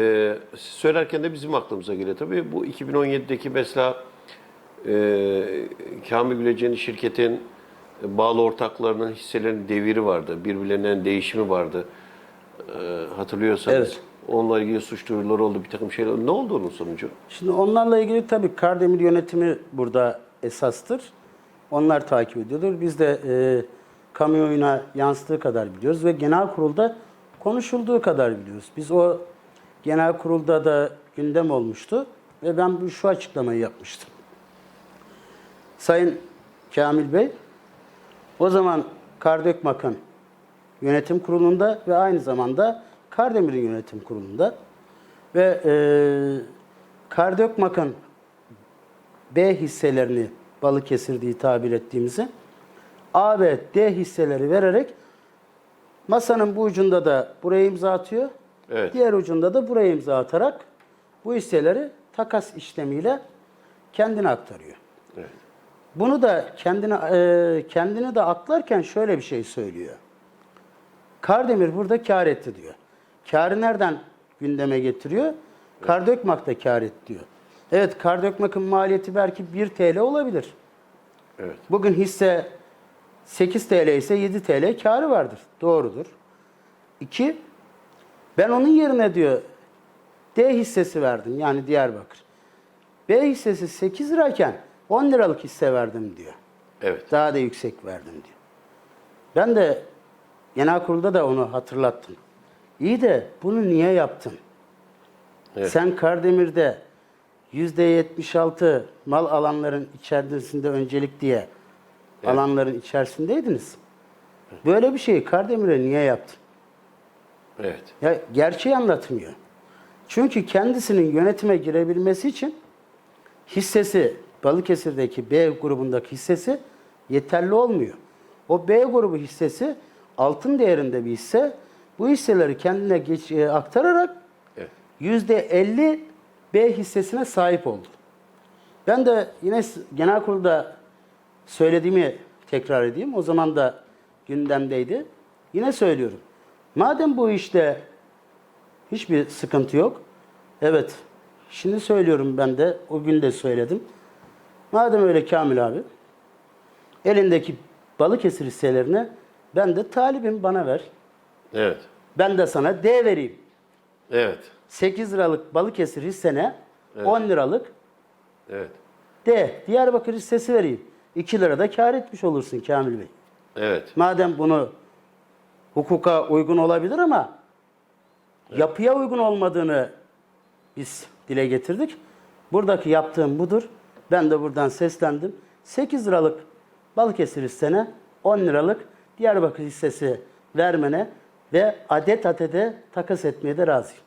Ee, söylerken de bizim aklımıza geliyor tabii. Bu 2017'deki mesela e, Kamil Gülecen'in şirketin bağlı ortaklarının hisselerinin deviri vardı. Birbirlerinden değişimi vardı. Ee, hatırlıyorsanız. Evet. Onunla ilgili suç duyuruları oldu bir takım şeyler. Ne oldu onun sonucu? Şimdi onlarla ilgili tabii Kardemir yönetimi burada esastır. Onlar takip ediyordur. Biz de e, kamuoyuna yansıdığı kadar biliyoruz ve genel kurulda konuşulduğu kadar biliyoruz. Biz o genel kurulda da gündem olmuştu ve ben şu açıklamayı yapmıştım. Sayın Kamil Bey, o zaman Kardökmak'ın yönetim kurulunda ve aynı zamanda Kardemir'in yönetim kurulunda ve e, Kardökmak'ın B hisselerini Balıkesir diye tabir ettiğimizi A ve D hisseleri vererek masanın bu ucunda da buraya imza atıyor. Evet. Diğer ucunda da buraya imza atarak bu hisseleri takas işlemiyle kendine aktarıyor. Evet. Bunu da kendine e, kendini de aklarken şöyle bir şey söylüyor. Kardemir burada kar etti diyor. Karı nereden gündeme getiriyor? Kar dökmek de kar etti diyor. Evet kar dökmekin maliyeti belki 1 TL olabilir. Evet. Bugün hisse 8 TL ise 7 TL karı vardır. Doğrudur. İki, ben onun yerine diyor D hissesi verdim yani Diyarbakır. B hissesi 8 lirayken 10 liralık hisse verdim diyor. Evet. Daha da yüksek verdim diyor. Ben de genel kurulda da onu hatırlattım. İyi de bunu niye yaptın? Evet. Sen Kardemir'de %76 mal alanların içerisinde öncelik diye alanların içerisindeydiniz. Böyle bir şeyi Kardemir'e niye yaptın? Evet. Ya gerçeği anlatmıyor. Çünkü kendisinin yönetime girebilmesi için hissesi Balıkesir'deki B grubundaki hissesi yeterli olmuyor. O B grubu hissesi altın değerinde bir hisse. Bu hisseleri kendine geç, e, aktararak Evet. %50 B hissesine sahip oldu. Ben de yine genel kurulda söylediğimi tekrar edeyim. O zaman da gündemdeydi. Yine söylüyorum. Madem bu işte hiçbir sıkıntı yok. Evet. Şimdi söylüyorum ben de. O gün de söyledim. Madem öyle Kamil abi. Elindeki Balıkesir hisselerini ben de talibim bana ver. Evet. Ben de sana D vereyim. Evet. 8 liralık Balıkesir hissene 10 liralık Evet. D. Diyarbakır hissesi vereyim. 2 lira da kar etmiş olursun Kamil Bey. Evet. Madem bunu hukuka uygun olabilir ama yapıya uygun olmadığını biz dile getirdik. Buradaki yaptığım budur. Ben de buradan seslendim. 8 liralık Balıkesir hissene 10 liralık Diyarbakır hissesi vermene ve adet adede takas etmeye de razıyım.